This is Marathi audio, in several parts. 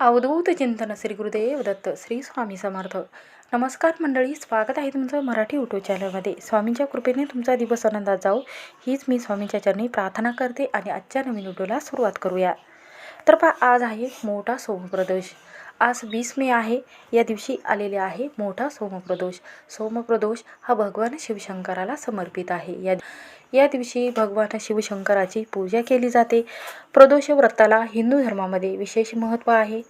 अवधूत चिंतन श्री गुरुदेव दत्त श्री स्वामी समर्थ. नमस्कार मंडळी स्वागत आहे तुमचं मराठी यूट्यूब चॅनलमध्ये स्वामींच्या कृपेने तुमचा दिवस आनंदात जाऊ हीच मी स्वामींच्या चरणी प्रार्थना करते आणि आजच्या नवीन व्हिडिओला सुरुवात करूया. तर पहा आज आहे मोठा सोमप्रदोष. आज वीस मे आहे. या दिवशी आलेले आहे मोठा सोमप्रदोष. सोमप्रदोष हा भगवान शिवशंकराला समर्पित आहे. या या दिवशी भगवान शिवशंकराची पूजा केली जाते. प्रदोष व्रताला हिंदू धर्मामध्ये विशेष महत्त्व आहे.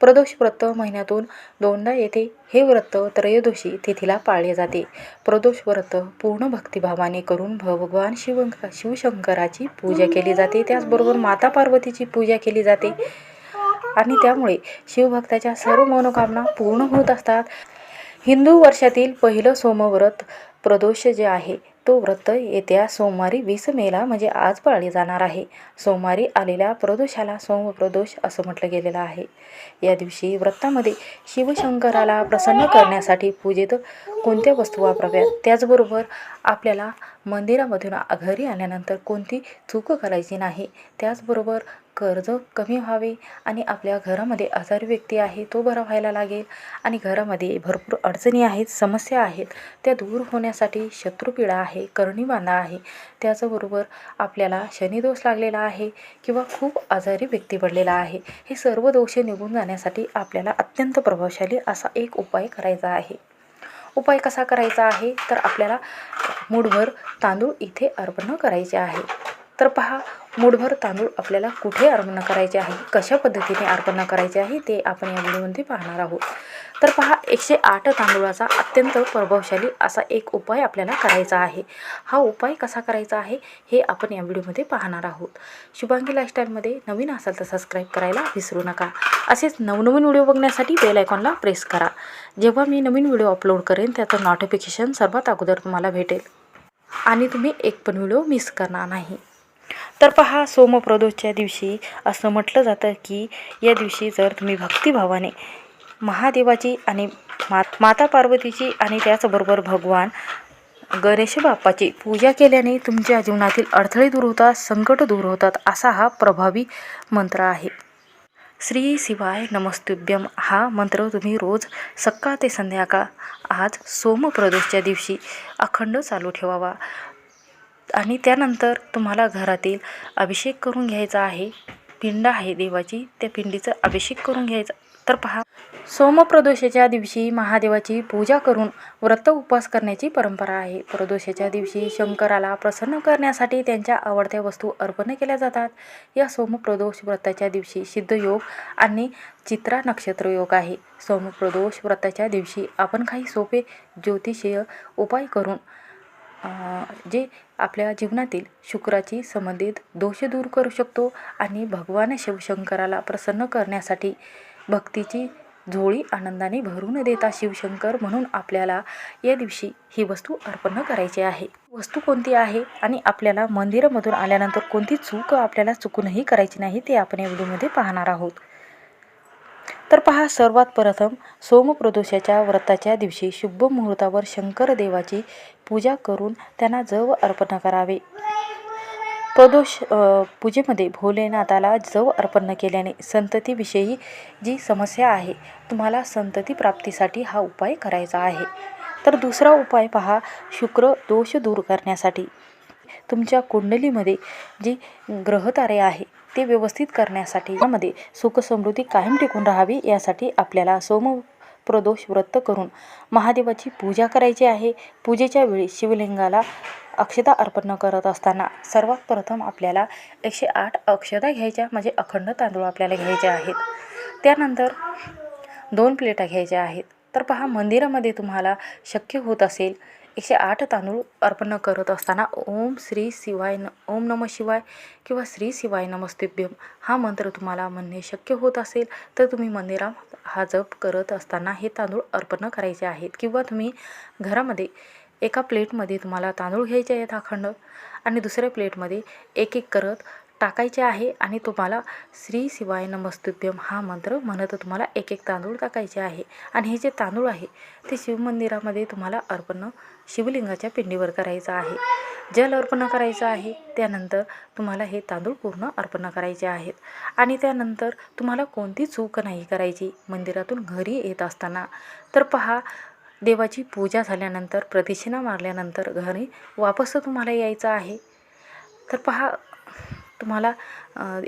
प्रदोष व्रत महिन्यातून दोनदा येते. हे व्रत त्रयोदशी तिथीला पाळले जाते. प्रदोष व्रत पूर्ण भक्तिभावाने करून भगवान शिव शिवशंकराची पूजा केली जाते. त्याचबरोबर माता पार्वतीची पूजा केली जाते. आणि त्यामुळे शिवभक्ताच्या सर्व मनोकामना पूर्ण होत असतात. हिंदू वर्षातील पहिलं सोमव्रत प्रदोष जे आहे तो व्रत येत्या सोमवारी वीस मेला म्हणजे आज पाळले जाणार आहे. सोमवारी आलेल्या प्रदोषाला सोमप्रदोष असं म्हटलं गेलेलं आहे. या दिवशी व्रतामध्ये शिवशंकराला प्रसन्न करण्यासाठी पूजेत कोणत्या वस्तू वापराव्यात? त्याचबरोबर आपल्याला मंदिरामधून घरी आल्यानंतर कोणती चूक करायची नाही? त्याचबरोबर कर्ज कमी व्हावे आणि आपल्या घरामध्ये आजारी व्यक्ती आहे तो बरा व्हायला लागेल. आणि घरामध्ये भरपूर अडचणी आहेत समस्या आहेत त्या दूर होण्यासाठी शत्रुपीडा आहे करणीबांधा आहे. त्याचबरोबर आपल्याला शनिदोष लागलेला आहे किंवा खूप आजारी व्यक्ती पडलेला आहे. हे सर्व दोष निघून जाण्यासाठी आपल्याला अत्यंत प्रभावशाली असा एक उपाय करायचा आहे. उपाय कसा करायचा आहे? तर आपल्याला मूठभर तांदूळ इथे अर्पण करायचे आहे. तर पहा मूठभर तांदूळ आपल्याला कुठे अर्पण करायचे आहे? कशा पद्धतीने अर्पण करायचे आहे ते आपण या व्हिडिओमध्ये पाहणार आहोत. तर पहा एकशे आठ तांदूळाचा अत्यंत प्रभावशाली असा एक उपाय आपल्याला करायचा आहे. हा उपाय कसा करायचा आहे हे आपण या व्हिडिओमध्ये पाहणार आहोत. शुभांगी लाईफस्टाईलमध्ये नवीन असाल तर सबस्क्राईब करायला विसरू नका. असेच नवनवीन व्हिडिओ बघण्यासाठी बेल आयकॉनला प्रेस करा. जेव्हा मी नवीन व्हिडिओ अपलोड करेन त्याचं नोटिफिकेशन सर्वात अगोदर तुम्हाला भेटेल. आणि तुम्ही एक पण व्हिडिओ मिस करणार नाही. तर पहा सोमप्रदोषच्या दिवशी असं म्हटलं जातं की या दिवशी जर तुम्ही भक्तिभावाने महादेवाची आणि मात माता पार्वतीची आणि त्याचबरोबर भगवान गणेश बाप्पाची पूजा केल्याने तुमच्या जीवनातील अडथळे दूर होतात संकट दूर होतात असा हा प्रभावी मंत्र आहे. श्री शिवाय नमस्तुभ्यम हा मंत्र तुम्ही रोज सकाळ ते संध्याकाळ आज सोमप्रदोषच्या दिवशी अखंड चालू ठेवावा. आणि त्यानंतर तुम्हाला घरातील अभिषेक करून घ्यायचा आहे. पिंड आहे देवाची त्या पिंडीचा अभिषेक करून घ्यायचा. तर पहा सोमप्रदोषाच्या दिवशी महादेवाची पूजा करून व्रत उपवास करण्याची परंपरा आहे. प्रदोषाच्या दिवशी शंकराला प्रसन्न करण्यासाठी त्यांच्या आवडत्या वस्तू अर्पण केल्या जातात. या सोमप्रदोष व्रताच्या दिवशी सिद्धयोग आणि चित्रा नक्षत्र योग आहे. सोमप्रदोष व्रताच्या दिवशी आपण काही सोपे ज्योतिषीय उपाय करून जे आपल्या जीवनातील शुक्राची संबंधित दोष दूर करू शकतो आणि भगवान शिवशंकराला प्रसन्न करण्यासाठी भक्तीची झोळी आनंदाने भरून देता शिवशंकर म्हणून आपल्याला या दिवशी ही वस्तू अर्पण करायची आहे. वस्तू कोणती आहे आणि आपल्याला मंदिरामधून आल्यानंतर कोणती चूक आपल्याला चुकूनही करायची नाही ते आपण या व्हिडिओमध्ये पाहणार आहोत. तर पहा सर्वात प्रथम सोमप्रदोषाच्या व्रताच्या दिवशी शुभ मुहूर्तावर शंकर देवाची पूजा करून त्यांना जव अर्पण करावे. प्रदोष पूजेमध्ये भोलेनाथाला जव अर्पण केल्याने संततीविषयी जी समस्या आहे तुम्हाला संतती प्राप्तीसाठी हा उपाय करायचा आहे. तर दुसरा उपाय पहा शुक्र दोष दूर करण्यासाठी. तुमच्या कुंडलीमध्ये जी ग्रहतारे आहे ते व्यवस्थित करण्यासाठी यामध्ये सुखसमृद्धी कायम टिकून राहावी यासाठी आपल्याला सोम प्रदोष व्रत करून महादेवाची पूजा करायची आहे. पूजेच्या वेळी शिवलिंगाला अक्षता अर्पण करत असताना सर्वात प्रथम आपल्याला एकशे आठ अक्षता घ्यायच्या म्हणजे अखंड तांदूळ आपल्याला घ्यायचे आहेत. त्यानंतर दोन प्लेटा घ्यायच्या आहेत. तर पहा मंदिरामध्ये तुम्हाला शक्य होत असेल एकशे आठ तांदूळ अर्पण करत असताना ओम श्री शिवाय न ओम नम शिवाय किंवा श्री शिवाय नमस्तेभ्यम हा मंत्र तुम्हाला म्हणणे शक्य होत असेल तर तुम्ही मंदिरात हा जप करत असताना हे तांदूळ अर्पण करायचे आहेत. किंवा तुम्ही घरामध्ये एका प्लेटमध्ये तुम्हाला तांदूळ घ्यायचे आहेत अखंड आणि दुसऱ्या प्लेटमध्ये एक एक करत टाकायचे आहे आणि तुम्हाला श्री शिवाय नमस्तुभ्यम हा मंत्र म्हणत तुम्हाला एक एक तांदूळ टाकायचे आहे. आणि हे जे तांदूळ आहे ते शिवमंदिरामध्ये तुम्हाला अर्पण शिवलिंगाच्या पिंडीवर करायचं आहे. जल अर्पण करायचं आहे त्यानंतर तुम्हाला हे तांदूळ पूर्ण अर्पण करायचे आहेत. आणि त्यानंतर तुम्हाला कोणती चूक नाही करायची मंदिरातून घरी येत असताना. तर पहा देवाची पूजा झाल्यानंतर प्रदक्षिणा मारल्यानंतर घरी वापस तुम्हाला यायचं आहे. तर पहा तुम्हाला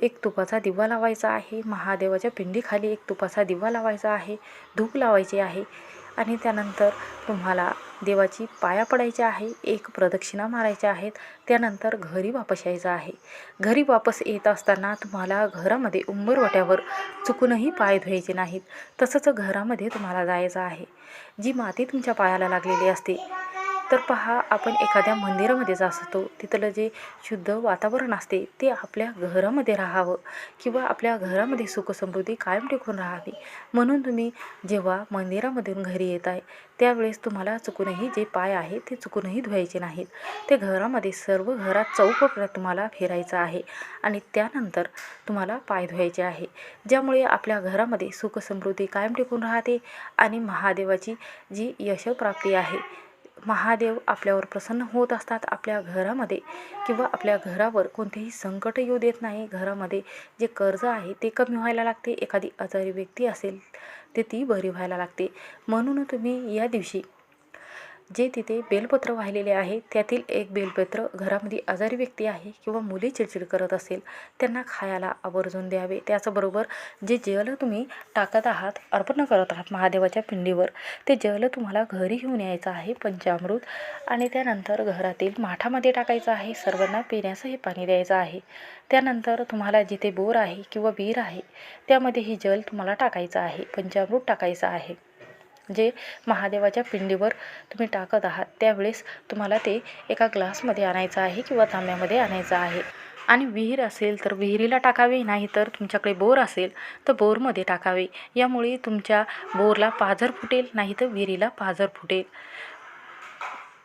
एक तुपाचा दिवा लावायचा आहे. महादेवाच्या पिंडीखाली एक तुपाचा दिवा लावायचा आहे. धूप लावायचे आहे. आणि त्यानंतर तुम्हाला देवाची पाया पडायची आहे. एक प्रदक्षिणा मारायच्या आहेत. त्यानंतर घरी वापस यायचं आहे. घरी वापस येत असताना तुम्हाला घरामध्ये उंबरवट्यावर चुकूनही पाय धुवायचे नाहीत. तसंच घरामध्ये तुम्हाला जायचं आहे. जी माती तुमच्या पायाला लागलेली असते तर पहा आपण एखाद्या मंदिरामध्ये जात असतो तिथलं जे शुद्ध वातावरण असते ते आपल्या घरामध्ये राहावं किंवा आपल्या घरामध्ये सुखसमृद्धी कायम टिकून राहावी. म्हणून तुम्ही जेव्हा मंदिरामधून घरी येत आहे त्यावेळेस तुम्हाला चुकूनही जे पाय आहे ते चुकूनही धुवायचे नाहीत. ते घरामध्ये सर्व घरात चौकपर्यंत तुम्हाला फिरायचं आहे आणि त्यानंतर तुम्हाला पाय धुवायचे आहे. ज्यामुळे आपल्या घरामध्ये सुखसमृद्धी कायम टिकून राहते आणि महादेवाची जी यशप्राप्ती आहे महादेव आपल्यावर प्रसन्न होत असतात आपल्या घरामध्ये किंवा आपल्या घरावर कोणतेही संकट येऊ देत नाही. घरामध्ये जे कर्ज आहे ते कमी व्हायला लागते. एखादी आजारी व्यक्ती असेल ते ती बरी व्हायला लागते. म्हणून तुम्ही या दिवशी जे तिथे बेलपत्र वाहिलेले आहे त्यातील एक बेलपत्र घरामध्ये आजारी व्यक्ती आहे किंवा मुली चिडचिड करत असेल त्यांना खायला आवर्जून द्यावे. त्याचबरोबर जे जल तुम्ही टाकत आहात अर्पण करत आहात महादेवाच्या पिंडीवर ते जल तुम्हाला घरी घेऊन यायचं आहे पंचामृत आणि त्यानंतर घरातील माठामध्ये टाकायचं आहे सर्वांना पिण्याचं हे पाणी द्यायचं आहे. त्यानंतर तुम्हाला जिथे बोर आहे किंवा विहीर आहे त्यामध्ये हे जल तुम्हाला टाकायचं आहे पंचामृत टाकायचं आहे. जे महादेवाच्या पिंडीवर तुम्ही टाकत आहात त्यावेळेस तुम्हाला ते एका ग्लासमध्ये आणायचं आहे किंवा तांब्यामध्ये आणायचं आहे. आणि विहीर असेल तर विहिरीला टाकावे नाही तर तुमच्याकडे बोर असेल तर बोरमध्ये टाकावे. यामुळे तुमच्या बोरला पाझर फुटेल नाही तर विहिरीला पाझर फुटेल.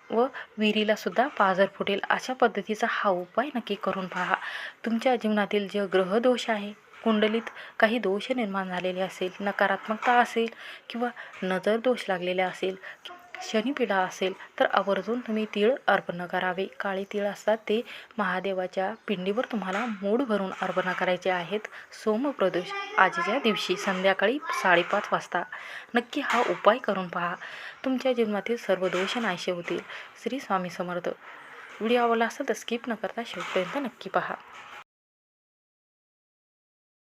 व विहिरीलासुद्धा पाझर फुटेल. अशा पद्धतीचा हा उपाय नक्की करून पहा. तुमच्या जीवनातील जे ग्रहदोष आहे कुंडलीत काही दोष निर्माण झालेले असेल नकारात्मकता असेल किंवा नजर दोष लागलेला असेल शनिपीडा असेल तर आवर्जून तुम्ही तीळ अर्पण करावे. काळे तीळ असतात ते महादेवाच्या पिंडीवर तुम्हाला मूड भरून अर्पण करायचे आहेत. सोमप्रदोष आजच्या दिवशी संध्याकाळी साडेपाच वाजता. नक्की हा उपाय करून पहा. तुमच्या जीवनातील सर्व दोष नाहीसे होतील. श्री स्वामी समर्थ. व्हिडिओ आवडला असेल तर स्किप न करता शेवटपर्यंत नक्की पहा.